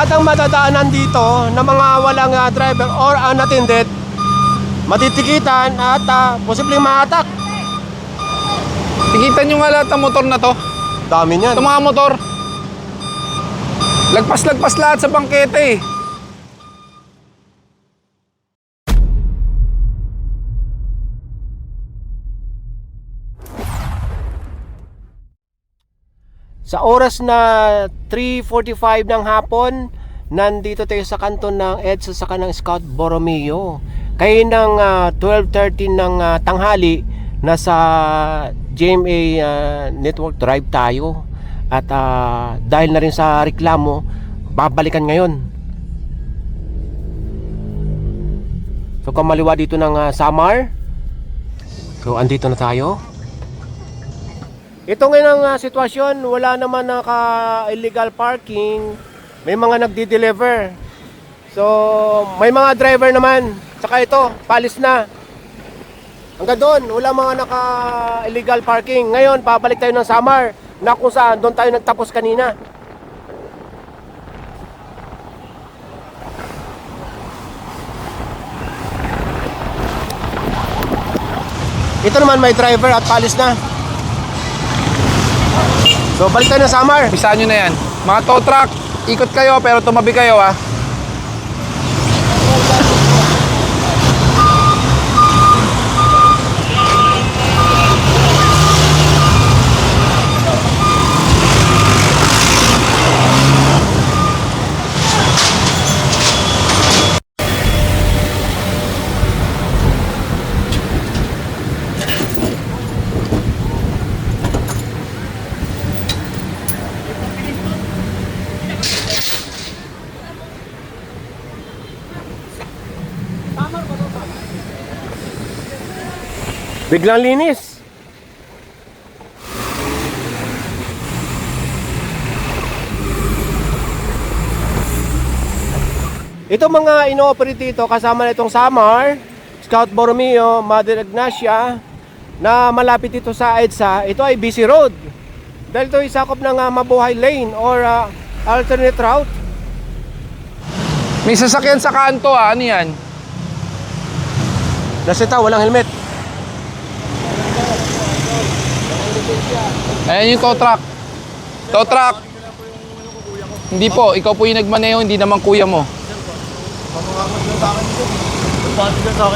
lahat ng matadaanan dito na mga walang ah, driver or unattended, matitikitan at uh, posibleng maatak. Tikitan nyo nga lahat ng motor na to. Dami niyan. Ito mga motor. Lagpas-lagpas lahat sa bangketa eh. Sa oras na 3.45 ng hapon, nandito tayo sa kanto ng EDSA sa kanang Scout Borromeo. Kaya ng ah, 12.30 ng ah, tanghali, nasa GMA ah, Network Drive tayo. At ah, dahil na rin sa reklamo, babalikan ngayon. So kamaliwa dito ng ah, Samar. So andito na tayo. Ito ngayon ang ah, sitwasyon, wala naman naka-illegal parking. May mga nagdi-deliver. So, may mga driver naman. Saka ito, palis na. Hanggang doon, wala mga naka-illegal parking. Ngayon, pabalik tayo ng Samar na kung saan doon tayo nagtapos kanina. Ito naman may driver at palis na. So balik tayo ng Samar. Bisa nyo na yan. Mga tow truck, ikot kayo pero tumabi kayo ah. Biglang linis. Ito mga ino-operate dito kasama na itong Samar, Scout Borromeo, Mother Ignacia na malapit dito sa EDSA. Ito ay busy road. Dahil ito ay sakop ng ah, mabuhay lane or ah, alternate route. May sasakyan sa kanto ah. Ano yan? Nasa ito, walang helmet. Ayan yung tow truck. Tow truck. Hindi po, ikaw po yung nagmaneho, hindi naman kuya mo.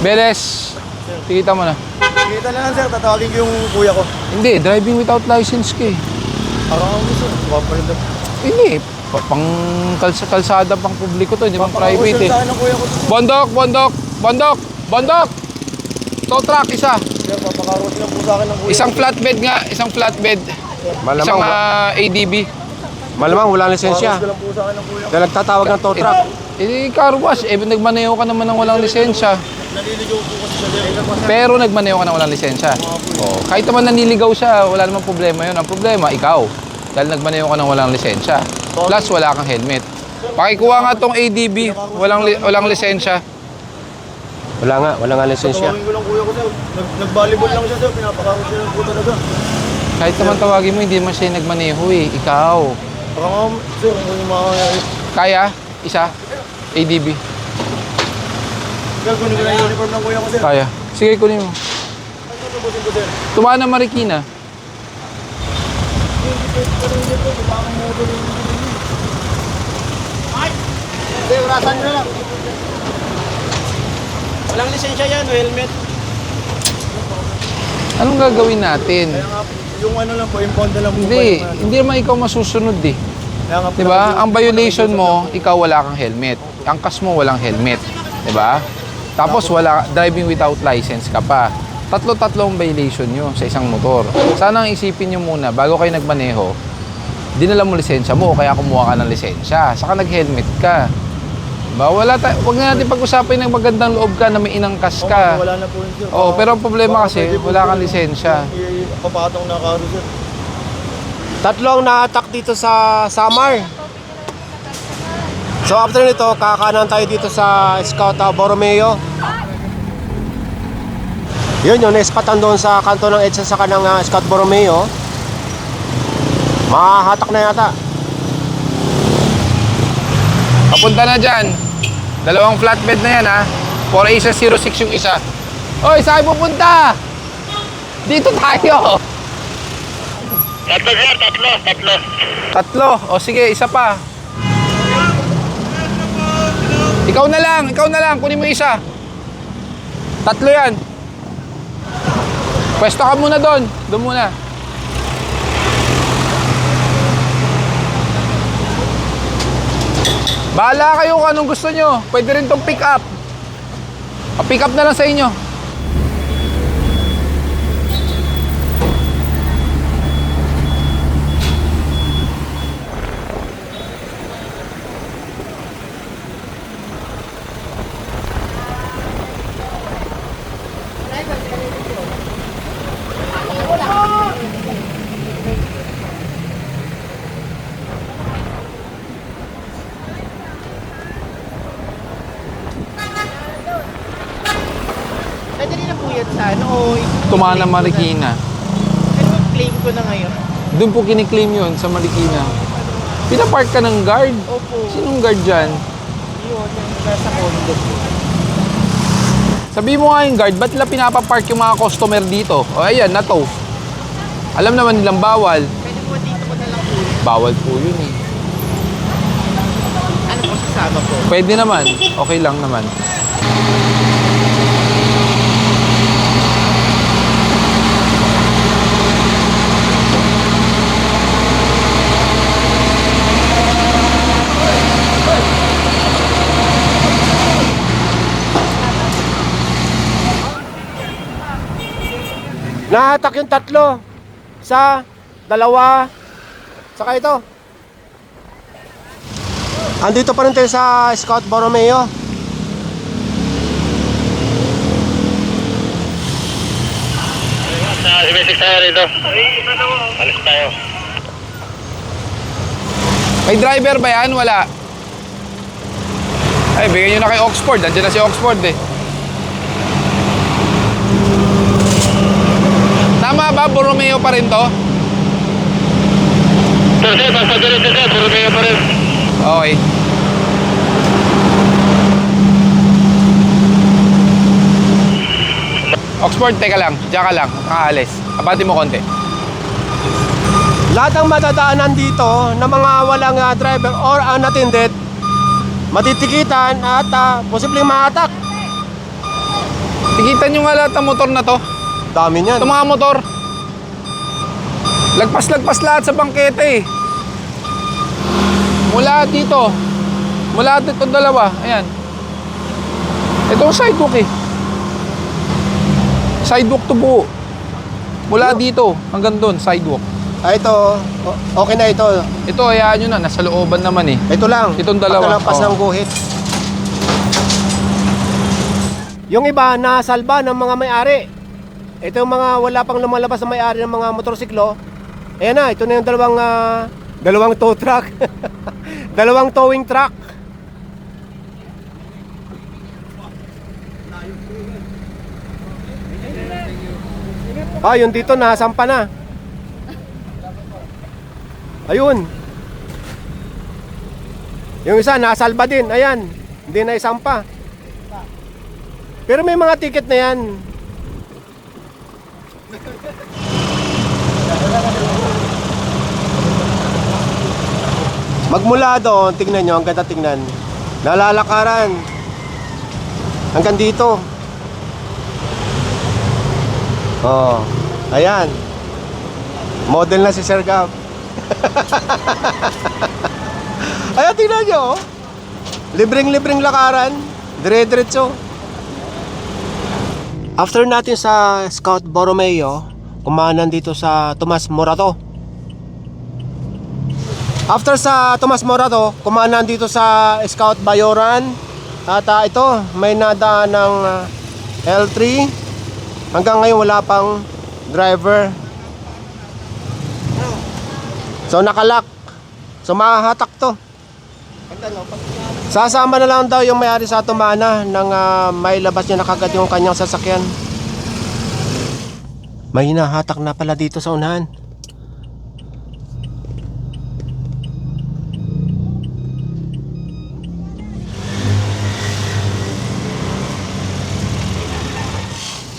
Beles, tikita mo na. Kita na lang sir, tatawagin ko yung kuya ko. Hindi, driving without license ka eh. Parang ako sir, paparinda. Hindi, pa- pang kalsa kalsada pang publiko to, hindi pang private eh. Bondok, bondok, bondok, bondok! Tow truck, isa. Sir, papakaros lang po sa akin ng kuya Isang flatbed nga, isang flatbed. Isang Malamang, ah, ADB. malamang walang lisensya. Papakaros ko lang po sa akin ng kuya ko. Dahil nagtatawag ng tow truck. Eh, car wash, eh, nagmaneho ka naman ng walang lisensya. Naliligaw po kasi sir. Pero nagmaneho ka ng walang lisensya. Oh, kahit naman naniligaw siya, wala namang problema yun. Ang problema, ikaw. Dahil nagmaneho ka ng walang lisensya. Plus, wala kang helmet. Pakikuha nga tong ADB, walang, li- walang lisensya. Wala nga, wala nga lisensya. Tatawagin ko lang kuya ko sir. Nag Nag-volleyball lang siya sir, pinapakaros niya lang po talaga. Kahit naman tawagin mo, hindi naman siya nagmaneho eh. Ikaw. Parang ako, sir, ano yung mga... Kaya? Isa? ADB? Sir, kunin ko na yung uniform ng kuya ko sir. Kaya. Sige, kunin mo. Ano tutubusin ko sir? Tumaan na Marikina. Sir, rasan nyo lang. Walang lisensya yan, helmet. Anong gagawin natin? Kaya nga, yung ano lang po, yung Honda lang po. Hindi, ba yung hindi naman ikaw masusunod eh. Kaya nga po, 'Di ba? Ang violation mo, ikaw wala kang helmet. Ang kas mo walang helmet, 'di ba? Tapos wala driving without license ka pa. Tatlo-tatlo ang violation nyo sa isang motor. Sana ang isipin nyo muna, bago kayo nagmaneho, dinala mo lisensya mo o kaya kumuha ka ng lisensya. Saka nag-helmet ka. Ba, wala ta- wag na natin pag-usapan ng magandang loob ka na may inangkas ka. Wala na po yun sir. Oo, pero ang problema Baka kasi, pwede po wala sir, kang lisensya. i- i- Papatong na karo sir. Tatlong na-attack dito sa Samar. So after nito, kakanan tayo dito sa Scout uh, Borromeo. Yun yung naispatan doon sa kanto ng EDSA sa kanang uh, Scout Borromeo. Mahahatak na yata. Papunta na dyan. Dalawang flatbed na yan ha. 4A sa 06 yung isa. Oy, saan pupunta? Dito tayo. Tatlo sir, tatlo, tatlo. Tatlo. O sige, isa pa. Ikaw na lang, ikaw na lang. Kunin mo isa. Tatlo yan. Pwesto ka muna doon. Doon muna. Bahala kayo kung anong gusto nyo. Pwede rin tong pick up. pick up na lang sa inyo. Sa ano, o Tumana Marikina. Pero claim ko na ngayon. Doon po kiniklaim yun sa Marikina. Pinapark ka ng guard. Opo, Sinong guard dyan? yun, yung nasa condo. Sabi mo nga yung guard, ba't nila pinapapark yung mga customer dito? O ayan, na to. Alam naman nilang bawal. Pwede po dito ko na lang po. Bawal po yun eh. Ano po sasama po? Pwede naman. Okay lang naman. Nahatak yung tatlo. Sa dalawa. Saka ito. Andito pa rin tayo sa Scout Borromeo. Sumisiksik tayo rito. Alis tayo. May driver ba yan? Wala. Ay, bigyan nyo na kay Oxford. Nandiyan na si Oxford eh. Ba? Borromeo pa rin to? Sir, sir, basta diretso sir, kayo pa rin. Okay. Oxford, teka lang. Diyan ka lang. Nakaalis. Abati mo konti. Lahat ng matadaanan dito na mga walang ah, driver or unattended, matitikitan at uh, posibleng maatak. Tikitan nyo nga lahat ng motor na to. Dami niyan. Ito mga motor. Lagpas-lagpas lahat sa bangketa eh. Mula dito. Mula dito dalawa. Ayan. Ito ang sidewalk eh. Sidewalk to buo. Mula dito hanggang doon, sidewalk. Ah, ito, okay na ito. Ito, hayaan nyo na. Nasa looban naman eh. Ito lang. Itong dalawa, Pagkalampas oo. ng guhit. Yung iba, nasalba ng mga may-ari. Ito yung mga wala pang lumalabas na may-ari ng mga motorsiklo. Ayan na, ito na yung dalawang, ah, dalawang tow truck. dalawang towing truck. Ah, yun dito, nasampa na. Ayun. Yung isa nasalba din, ayan. Hindi na isampa. Pero may mga ticket na yan. Magmula doon, tingnan nyo, ang ganda tingnan. Nalalakaran. Hanggang dito. Oh, ayan. Model na si Sir Gab. Ayan, tingnan nyo. oh. Libreng-libreng lakaran. Dire-diretso. After natin sa Scout Borromeo, kumanan dito sa Tomas Morato. After sa Tomas Morato, kumanan dito sa Scout Bayoran. At ah, ito, may nadaan ng ah, L3. Hanggang ngayon wala pang driver. So nakalak. So mahahatak to. Sasama na lang daw yung may-ari sa Tumana nang ah, may labas niya na kagad yung kanyang sasakyan. May hinahatak na pala dito sa unahan.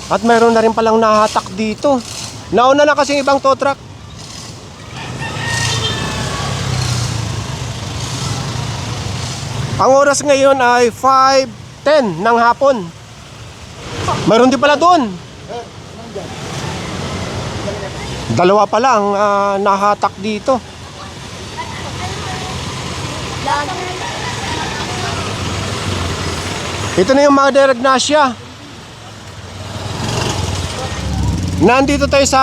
At meron na rin palang nahatak dito. Nauna na kasi ibang tow truck. Ang oras ngayon ay 5.10 ng hapon. Mayroon din pala doon. Dalawa pa lang ah, nahatak dito. Ito na yung Mother Ignacia. Nandito tayo sa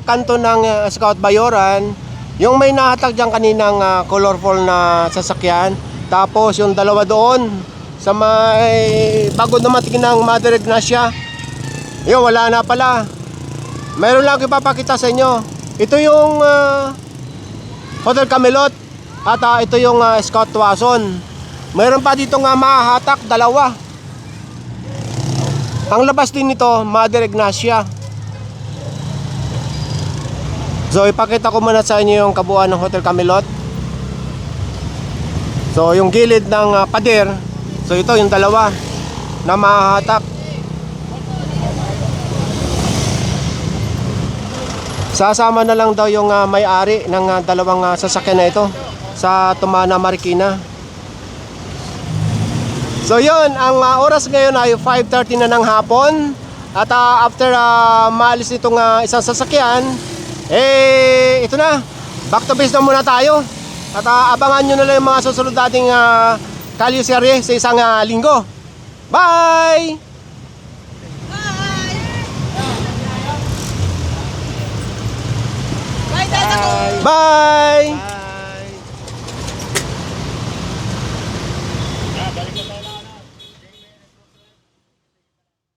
kanto ng uh, Scout Bayoran. Yung may nahatag dyan kaninang uh, colorful na sasakyan. Tapos yung dalawa doon sa may bago dumating ng Mother Ignacia. Yun, wala na pala. Mayroon lang akong ipapakita sa inyo. Ito yung uh, Hotel Camelot at uh, ito yung uh, Scout Tuason. Mayroon pa dito nga mahahatak, dalawa. Ang labas din nito, Mother Ignacia. So ipakita ko muna sa inyo yung kabuuan ng Hotel Camelot. So yung gilid ng uh, pader, so ito yung dalawa na mahahatak. Sasama na lang daw yung uh, may-ari ng uh, dalawang uh, sasakyan na ito sa Tumana Marikina. So yun, ang uh, oras ngayon ay 5.30 na ng hapon At uh, after uh, maalis itong uh, isang sasakyan Eh, ito na Back to base na muna tayo At uh, abangan nyo na lang yung mga susunod nating uh, Kalyo serye sa isang uh, linggo Bye! Bye! Bye.